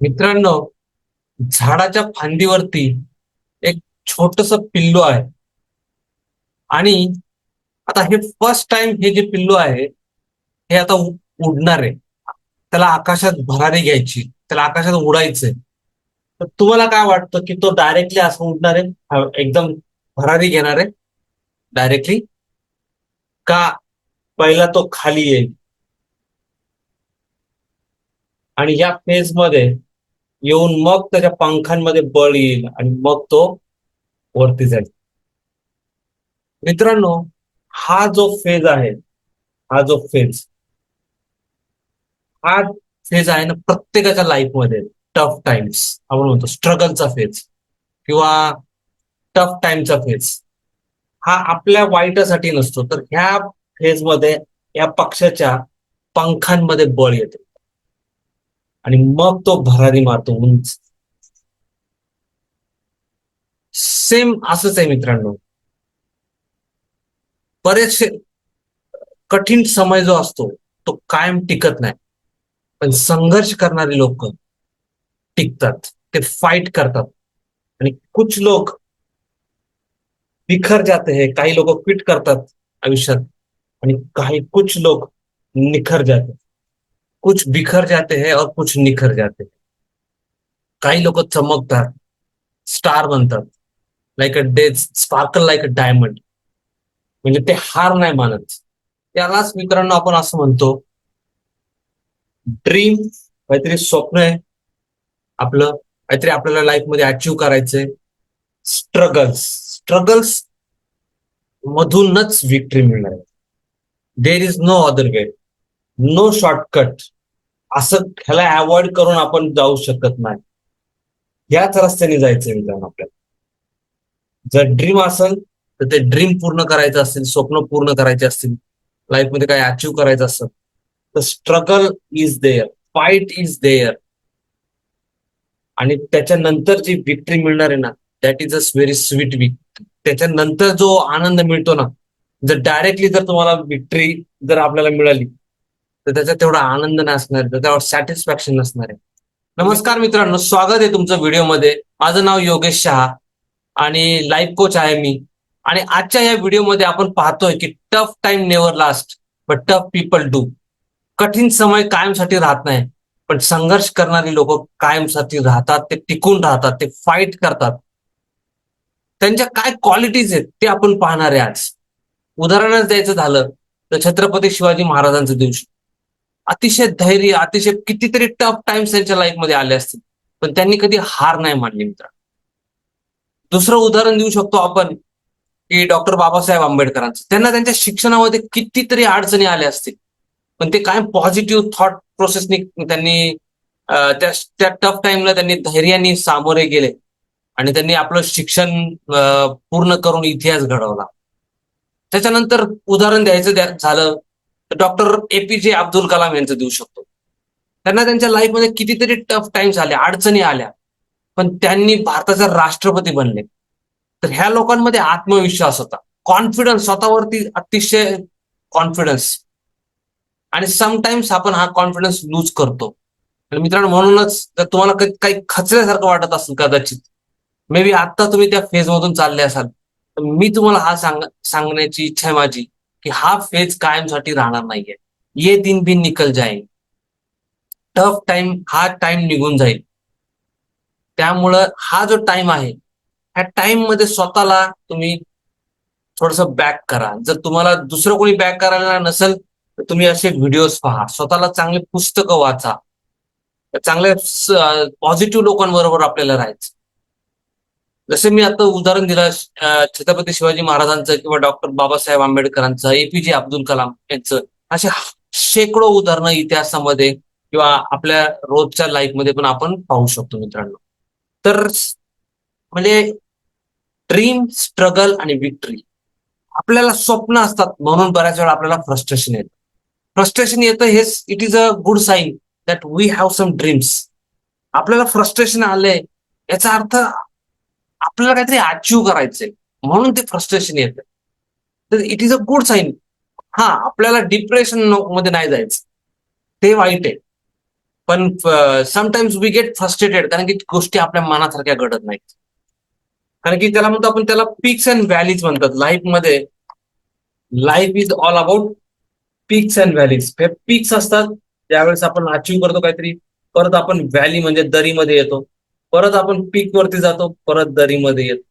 मित्रांनो झाडाच्या फांदीवरती एक छोटस पिल्लू आहे. आणि आता हे फर्स्ट टाइम हे जे पिल्लू आहे हे आता उडणार आहे. त्याला आकाशात भरारी घ्यायची त्याला आकाशात उडायचंय. तर तुम्हाला काय वाटतं की तो डायरेक्टली असं उडणार आहे? एकदम भरारी घेणार आहे? डायरेक्टली का पहिला तो खाली येईल? आणि या फेजमध्ये येऊन मग त्याच्या पंखांमध्ये बळ येईल आणि मग तो वरती जाईल. मित्रांनो हा जो फेज आहे हा जो फेज हा फेज आहे ना प्रत्येकाच्या लाईफमध्ये टफ टाइम्स आपण म्हणतो स्ट्रगलचा फेज किंवा टफ टाइमचा फेज हा आपल्या वाईटासाठी नसतो तर ह्या फेजमध्ये या पक्षाच्या पंखांमध्ये बळ येते. आणि मग तो भरारी मारतो. उंच सेम असंच आहे मित्रांनो. बरेचसे कठीण समय जो असतो तो कायम टिकत नाही. पण संघर्ष करणारे लोक टिकतात. ते फाईट करतात. आणि कुछ लोक बिखर जाते हे. काही लोक क्विट करतात आयुष्यात. आणि काही कुछ लोक निखर जाते कुछ बिखर जाते हैं और कुछ निखर जाते हैं। काही लोक चमकतात स्टार बनतात like a day sparkle like a diamond म्हणजे ते हार नाही मानत। त्यालाच मित्रांनो आपण असं म्हणतो ड्रीम काहीतरी स्वप्न आहे आपलं काहीतरी आपल्याला लाईफमध्ये अचीव करायचंय स्ट्रगल्स स्ट्रगल्स मधूनच विक्ट्री मिळणार आहे। There is no other way no shortcut असं ह्याला अवॉइड करून आपण जाऊ शकत नाही. याच रस्त्याने जायचं मित्रांनो आपल्याला. जर ड्रीम असेल तर ते ड्रीम पूर्ण करायचं असेल स्वप्न पूर्ण करायचे असतील लाईफमध्ये काय अचीव करायचं असेल तर struggle is there fight is there आणि त्याच्यानंतर जी विक्ट्री मिळणार आहे ना that is a very sweet victory त्याच्यानंतर जो आनंद मिळतो ना जर डायरेक्टली जर तुम्हाला विक्ट्री जर आपल्याला मिळाली तर त्याचा तेवढा आनंद नसणार आहे त्याच्यावर सॅटिस्फॅक्शन नसणार आहे. नमस्कार मित्रांनो स्वागत आहे तुमचं व्हिडिओमध्ये. माझं नाव योगेश शहा आणि लाईफ कोच आहे मी. आणि आजच्या या व्हिडिओमध्ये आपण पाहतोय की tough time never last but tough people do कठीण समय कायमसाठी राहत नाही पण संघर्ष करणारी लोक कायमसाठी राहतात ते टिकून राहतात ते फाईट करतात. त्यांच्या काय क्वालिटीज आहेत ते आपण पाहणार आहे आज. उदाहरणच द्यायचं झालं तर छत्रपती शिवाजी महाराजांचं दिवशी अतिशय धैर्य अतिशय कितीतरी टफ टाइम्स त्यांच्या लाईफमध्ये आले असतील. पण त्यांनी कधी हार नाही मानली मित्र. दुसरं उदाहरण देऊ शकतो आपण की डॉक्टर बाबासाहेब आंबेडकरांचं. त्यांना त्यांच्या शिक्षणामध्ये कितीतरी अडचणी आल्या असतील. पण ते कायम पॉझिटिव्ह थॉट प्रोसेसनी त्यांनी त्या त्या टफ टाइमला त्यांनी धैर्याने सामोरे गेले. आणि त्यांनी आपलं शिक्षण पूर्ण करून इतिहास घडवला. त्याच्यानंतर उदाहरण द्यायचं द्या- झालं. डॉक्टर एपीजे अब्दुल कलाम यांचं देऊ शकतो. त्यांना त्यांच्या लाईफमध्ये कितीतरी टफ टाइम आले अडचणी आल्या. पण त्यांनी भारताचे राष्ट्रपती बनले. तर ह्या लोकांमध्ये आत्मविश्वास होता. कॉन्फिडन्स स्वतःवरती अतिशय कॉन्फिडन्स आणि समटाइम्स आपण हा कॉन्फिडन्स लूज करतो. आणि मित्रांनो म्हणूनच जर तुम्हाला काही खचल्यासारखं वाटत असेल कदाचित मे बी आता तुम्ही त्या फेज मधून चालले असाल तर मी तुम्हाला हा सांग सांगण्याची इच्छा आहे माझी. की हा फेज कायमसाठी राहणार नाहीये. ये दिन बिन निकल जाईल टफ टाइम हा टाइम निघून जाईल. त्यामुळं हा जो टाइम आहे ह्या टाइममध्ये स्वतःला तुम्ही थोडस बॅक करा. जर तुम्हाला दुसरं कोणी बॅक करायला नसेल तर तुम्ही असे व्हिडिओज पहा. स्वतःला चांगले पुस्तकं वाचा. चांगल्या पॉझिटिव्ह लोकांबरोबर आपल्याला राहायचं. जसे मी आता उदाहरण दिलं छत्रपती शिवाजी महाराजांचं किंवा डॉक्टर बाबासाहेब आंबेडकरांचं एपीजे अब्दुल कलाम यांचं असे शेकडो उदाहरणं इतिहासामध्ये किंवा आपल्या रोजच्या लाईफमध्ये पण आपण पाहू शकतो मित्रांनो. तर म्हणजे ड्रीम स्ट्रगल आणि विक्ट्री आपल्याला स्वप्न असतात म्हणून बऱ्याच वेळा आपल्याला फ्रस्ट्रेशन येतं. फ्रस्ट्रेशन येतं हेच it is a good sign that we have some dreams आपल्याला फ्रस्ट्रेशन आलंय याचा अर्थ आपल्याला काहीतरी अचीव करायचंय. म्हणून ते फ्रस्ट्रेशन येत. तर it is a good sign हा आपल्याला डिप्रेशनमध्ये नाही जायचं. ते वाईट आहे. पण समटाइम्स वी गेट फ्रस्ट्रेटेड कारण की गोष्टी आपल्या मनासारख्या घडत नाहीत. कारण की त्याला म्हणतो आपण त्याला पिक्स अँड व्हॅलीज म्हणतात. लाईफमध्ये life is all about peaks and valleys हे पिक्स असतात ज्यावेळेस आपण अचीव करतो काहीतरी परत आपण व्हॅली म्हणजे दरीमध्ये येतो. परत आपण पीक वरती जातो परत दरीमध्ये येतो.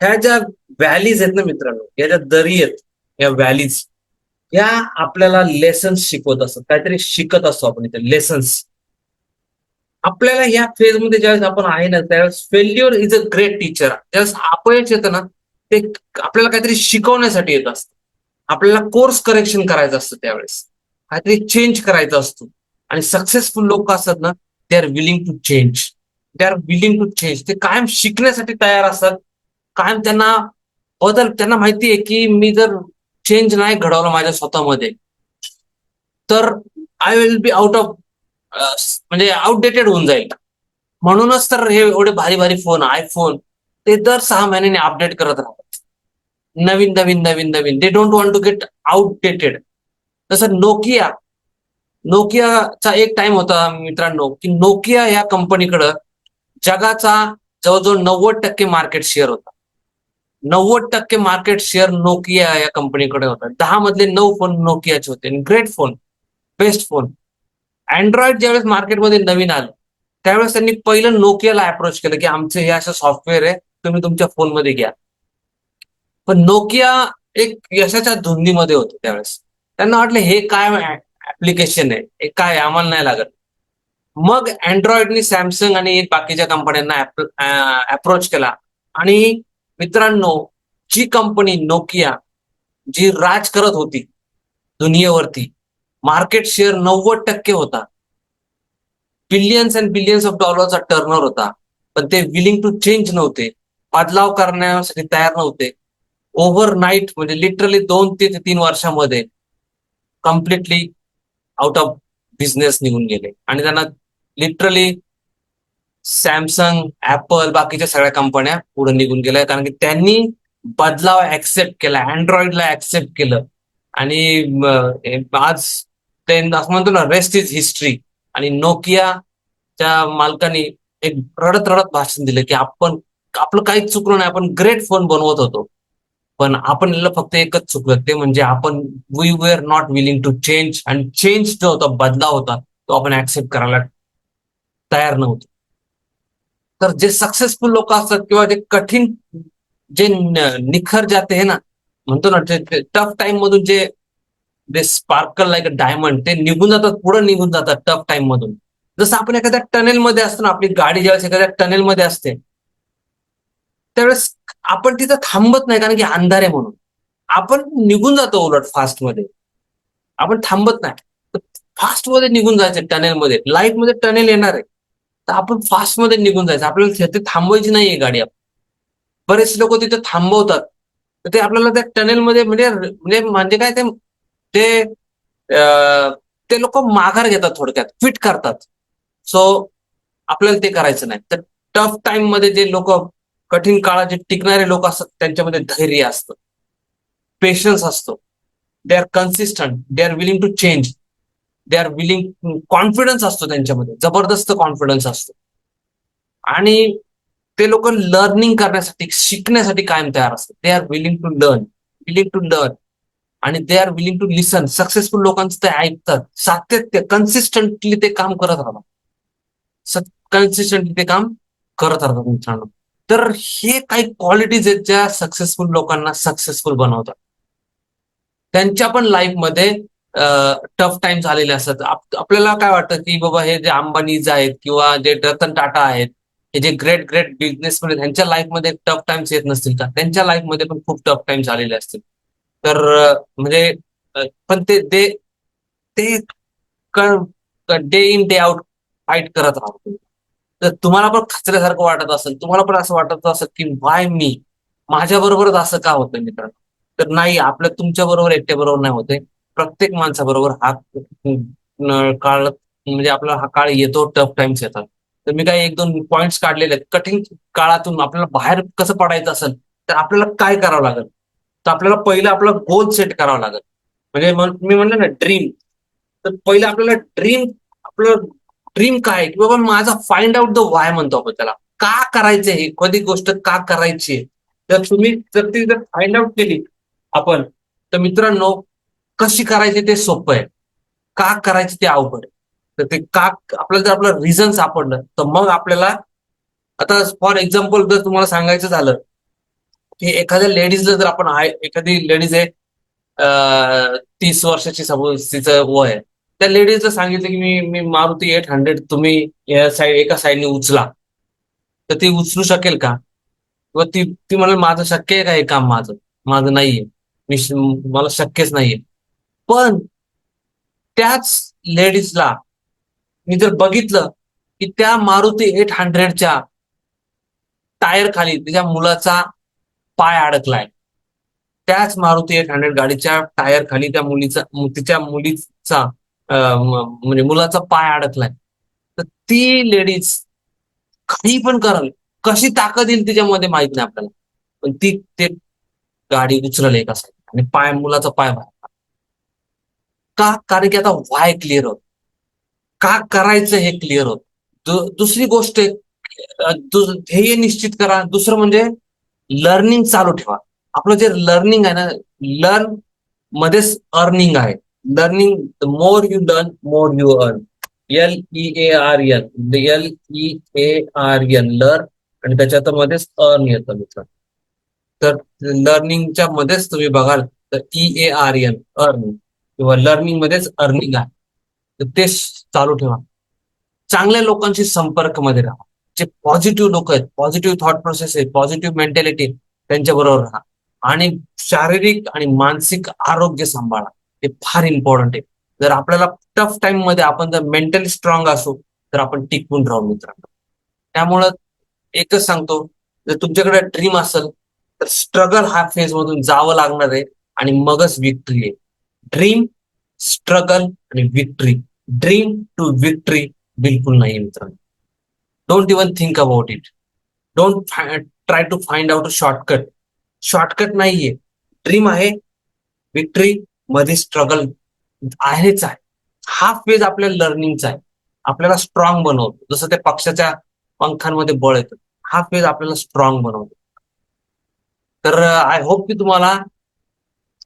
ह्या ज्या व्हॅलीज आहेत ना मित्रांनो या ज्या दरी आहेत या व्हॅलीज या आपल्याला लेसन्स शिकवत असतात. काहीतरी शिकत असतो आपण इथे लेसन्स आपल्याला या फेजमध्ये ज्यावेळेस आपण आहे ना त्यावेळेस failure is a great teacher ज्यावेळेस अपयश येतं ना ते आपल्याला काहीतरी शिकवण्यासाठी येत असतं. आपल्याला कोर्स करेक्शन करायचं असतं त्यावेळेस. काहीतरी चेंज करायचं असतो. आणि सक्सेसफुल लोक असतात ना they are willing to change they are willing to change ते कायम शिकण्यासाठी तयार असतात. कायम त्यांना बदल त्यांना माहिती आहे की मी जर चेंज नाही घडवलं माझ्या स्वतःमध्ये तर I will be out of म्हणजे आउटडेटेड होऊन जाईल. म्हणूनच तर हे एवढे भारी भारी फोन आयफोन ते दर सहा महिन्याने अपडेट करत राहतात. नवीन नवीन नवीन नवीन. They don't want to get outdated तसं नोकिया नोकियाचा एक टाइम होता मित्रांनो की नोकिया या कंपनीकडं जगाचा जवळजवळ नव्वद टक्के मार्केट शेअर होता. नव्वद टक्के मार्केट शेअर नोकिया या कंपनीकडे होता. दहा मधले नऊ फोन नोकियाचे होते. Great phone best phone Android ज्यावेळेस मार्केटमध्ये नवीन आलं त्यावेळेस त्यांनी पहिलं नोकियाला अप्रोच केलं की आमचे हे असं सॉफ्टवेअर आहे तुम्ही तुमच्या फोनमध्ये घ्या. पण नोकिया एक यशाच्या धुंदीमध्ये होते त्यावेळेस. त्यांना वाटलं हे काय ऍप्लिकेशन आहे? हे काय? आम्हाला नाही लागत. मग अँड्रॉइडनी सॅमसंग आणि बाकीच्या कंपन्यांना अप्रोच केला. आणि मित्रांनो जी कंपनी नोकिया जी राज करत होती दुनियेवरती मार्केट शेअर नव्वद टक्के होता. बिलियन्स अँड बिलियन्स ऑफ डॉलरचा टर्नर होता. पण ते विलिंग टू चेंज नव्हते. बदलाव करण्यासाठी तयार नव्हते. ओव्हर नाईट म्हणजे लिटरली दोन ते तीन वर्षामध्ये कम्प्लिटली आउट ऑफ बिझनेस निघून गेले. आणि त्यांना लिटरली सॅमसंग ऍपल बाकीच्या सगळ्या कंपन्या पुढे निघून गेल्या. कारण की त्यांनी बदलाव ऍक्सेप्ट केला. अँड्रॉइडला ऍक्सेप्ट केलं. आणि आज ते असं म्हणतो ना रेस्ट इज हिस्ट्री आणि नोकियाच्या मालकाने एक रडत रडत भाषण दिलं की आपण आपलं काहीच चुकलं नाही. आपण ग्रेट फोन बनवत होतो. पण आपण फक्त एकच चुकलं. ते म्हणजे आपण we were not willing to change आणि चेंज जो होता बदलाव होता तो आपण ऍक्सेप्ट करायला तयार नव्हतो. तर जे सक्सेसफुल लोक असतात किंवा जे कठीण जे निखर जाते हे ना म्हणतो ना टफ टाइम मधून जे जे स्पार्कल लाईक डायमंड ते निघून जातात पुढे निघून जातात टफ टाइम मधून. जसं आपण एखाद्या टनेल मध्ये असतो ना आपली गाडी ज्यावेळेस एखाद्या टनेल मध्ये असते त्यावेळेस आपण तिथं थांबत नाही कारण की अंधार आहे म्हणून. आपण निघून जातो उलट फास्टमध्ये. आपण थांबत नाही. फास्टमध्ये निघून जायचं टनेल मध्ये. लाइटमध्ये टनेल येणार आहे. तर आपण फास्टमध्ये निघून जायचं. आपल्याला ते थांबवायची नाहीये गाडी बरेचसे लोक तिथे थांबवतात. तर ते आपल्याला त्या टनेलमध्ये म्हणजे म्हणजे म्हणजे काय ते ते लोक माघार घेतात थोडक्यात. फिट करतात. सो आपल्याला ते करायचं नाही. तर टफ टाइममध्ये जे लोक कठीण काळात जे टिकणारे लोक असतात त्यांच्यामध्ये धैर्य असतं. पेशन्स असतो. They are consistent they are willing to change they are willing confidence असतो त्यांच्यामध्ये. जबरदस्त कॉन्फिडन्स असतो. आणि ते लोक लर्निंग करण्यासाठी शिकण्यासाठी कायम तयार असतात. They are willing to learn willing to learn आणि they are willing to listen successful लोकांचं ते ऐकतात. सातत्य कन्सिस्टंटली ते काम करत राहतात. कन्सिस्टंटली ते काम करत राहतात मित्रांनो. तर हे काही क्वालिटीज आहेत ज्या सक्सेसफुल लोकांना सक्सेसफुल बनवतात. त्यांच्या पण लाईफमध्ये टफ टाइम्स आलेले असतात. आपल्याला काय वाटतं की बाबा हे जे अंबानीज आहेत किंवा जे रतन टाटा आहेत हे जे ग्रेट ग्रेट बिझनेसमध्ये त्यांच्या लाईफमध्ये टफ टाइम्स येत नसतील का? त्यांच्या लाईफमध्ये पण खूप टफ टाइम्स आलेले असतील. तर म्हणजे पण ते ते day in day out fight करत राहतो तर तुम्हाला पण खचल्यासारखं वाटत असेल. तुम्हाला पण असं वाटत असेल की वाय मी? माझ्या बरोबरच असं का होतं मित्रांनो? तर नाही आपलं तुमच्या बरोबर एकट्या बरोबर नाही होते प्रत्येक माणसाबरोबर हा काळ म्हणजे आपला हा काळ येतो टफ टाइम्स येतात. तर मी काही एक दोन पॉइंट्स काढलेले आहेत. कठीण काळातून आपल्याला बाहेर कसं पडायचं असेल तर आपल्याला काय करावं लागेल? तर आपल्याला पहिलं आपला गोल सेट करावा लागेल. म्हणजे मी म्हणलं ना ड्रीम तर पहिलं आपल्याला ड्रीम आपलं ड्रीम काय? आहे? की बाबा माझा फाइंड आउट द वाय म्हणतो आपण त्याला. का करायचं हे? कधी गोष्ट का करायची आहे? तर तुम्ही जर ती जर फाइंड आउट केली आपण तर मित्रांनो कशी करायची ते सोपं आहे. का करायचं ते अवघड आहे. तर ते का आपल्याला जर आपलं रिझन सापडलं तर मग आपल्याला आता फॉर एक्झाम्पल जर तुम्हाला सांगायचं झालं की एखाद्या लेडीजला जर आपण आहे एखादी लेडीज आहे तीस वर्षाची सपोज तिचं वय आहे. त्या लेडीजला सांगितलं की मी मी मारुती एट हंड्रेड तुम्ही या साईड एका साईडने उचला. तर ती उचलू शकेल का? किंवा ती ती म्हणाल माझं शक्य आहे का हे काम माझं? माझं नाहीये. मी मला शक्यच नाहीये. पण त्याच लेडीजला मी जर बघितलं की त्या मारुती एट हंड्रेडच्या टायर खाली तिच्या मुलाचा पाय अडकलाय. त्याच मारुती एट हंड्रेड गाडीच्या टायर खाली त्या मुलीचा तिच्या मुलीचा म्हणजे मुलाचा पाय अडकलाय. तर ती लेडीज काही पण करावी. कशी ताकद येईल तिच्यामध्ये माहीत नाही आपल्याला. पण ती ते गाडी उचलली एका side आणि पाय मुलाचा पाय बाहेर. का? कारण की आता वाय क्लिअर होत? का करायचं हे क्लिअर होत? दु- दुसरी गोष्ट आहे, ध्येय निश्चित करा. दुसरं म्हणजे लर्निंग चालू ठेवा. आपलं जे लर्निंग आहे ना लर्न मध्येच अर्निंग आहे. Learning more you learn more you earn L E A R N L E A R N learn आणि त्याच्यात मध्येच अर्न येतं मित्र. तर लर्निंगच्या मध्येच तुम्ही बघाल तर E A R N earning किंवा लर्निंग मध्येच अर्निंग आहे. तर ते चालू ठेवा. चांगल्या लोकांशी संपर्कमध्ये राहा. जे पॉझिटिव्ह लोक आहेत पॉझिटिव्ह थॉट प्रोसेस आहे पॉझिटिव्ह मेंटॅलिटी त्यांच्या बरोबर राहा. आणि शारीरिक आणि मानसिक आरोग्य सांभाळा. हे फार इम्पॉर्टंट आहे. जर आपल्याला टफ टाइममध्ये आपण जर मेंटली स्ट्रॉंग असू तर आपण टिकून राहू मित्रांनो. त्यामुळं एकच सांगतो जर तुमच्याकडे ड्रीम असेल तर स्ट्रगल हा फेज मधून जावं लागणार आहे आणि मगच विक्ट्री आहे. ड्रीम स्ट्रगल आणि विक्ट्री ड्रीम टू विक्ट्री बिलकुल नाही मित्रांनो. Don't even think about it don't try to find out a shortcut shortcut नाहीये. ड्रीम आहे विक्ट्री मध्ये स्ट्रगल आहेच आहे. हा फेज आपल्या लर्निंगचा आहे. आपल्याला स्ट्रॉंग बनवतो. जसं त्या पक्षाच्या पंखांमध्ये बळ येतं. हा फेज आपल्याला स्ट्रॉंग बनवतो. तर आय होप की तुम्हाला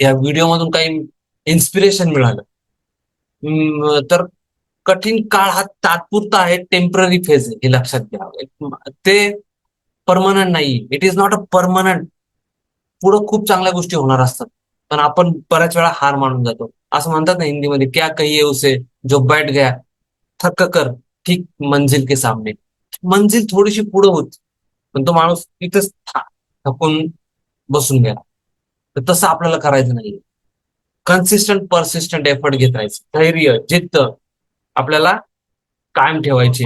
या व्हिडिओमधून काही इन्स्पिरेशन मिळालं. तर कठीण काळ हा तात्पुरता आहे टेंपररी फेज हे लक्षात घ्या ते परमनंट नाही. It is not a permanent पुढं खूप चांगल्या गोष्टी होणार असतात. पण आपण बऱ्याच वेळा हार मानून जातो. असं म्हणतात ना हिंदीमध्ये क्या कहिए उसे जो बैठ गया थक्क कर ठीक मंजिल के सामने. मंजिल थोडीशी पुढं होती पण तो माणूस तिथेच था- थकून बसून गेला. तर तसं आपल्याला करायचं नाहीये. कन्सिस्टंट परसिस्टंट एफर्ट घेत राहायचं. धैर्य जिद्द आपल्याला कायम ठेवायची.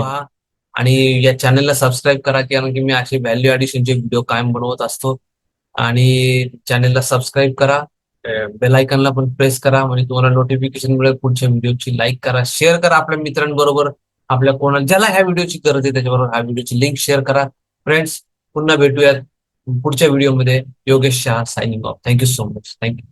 आणि या चॅनलला सबस्क्राईब करा कारण की मी असे व्हॅल्यू ऍडिशनचे व्हिडिओ कायम बनवत असतो. आणि चॅनलला सबस्क्राईब करा. बेल आयकनला पण प्रेस करा. म्हणजे तुम्हाला नोटिफिकेशन मिळेल पुढच्या व्हिडिओची लाईक करा. शेअर करा आपल्या मित्रांबरोबर. आपल्या कोणाला ज्याला ह्या व्हिडिओची गरज आहे त्याच्याबरोबर ह्या व्हिडिओची लिंक शेअर करा. फ्रेंड्स पुन्हा भेटूयात पुढच्या व्हिडिओमध्ये Yogesh Shah signing off thank you so much thank you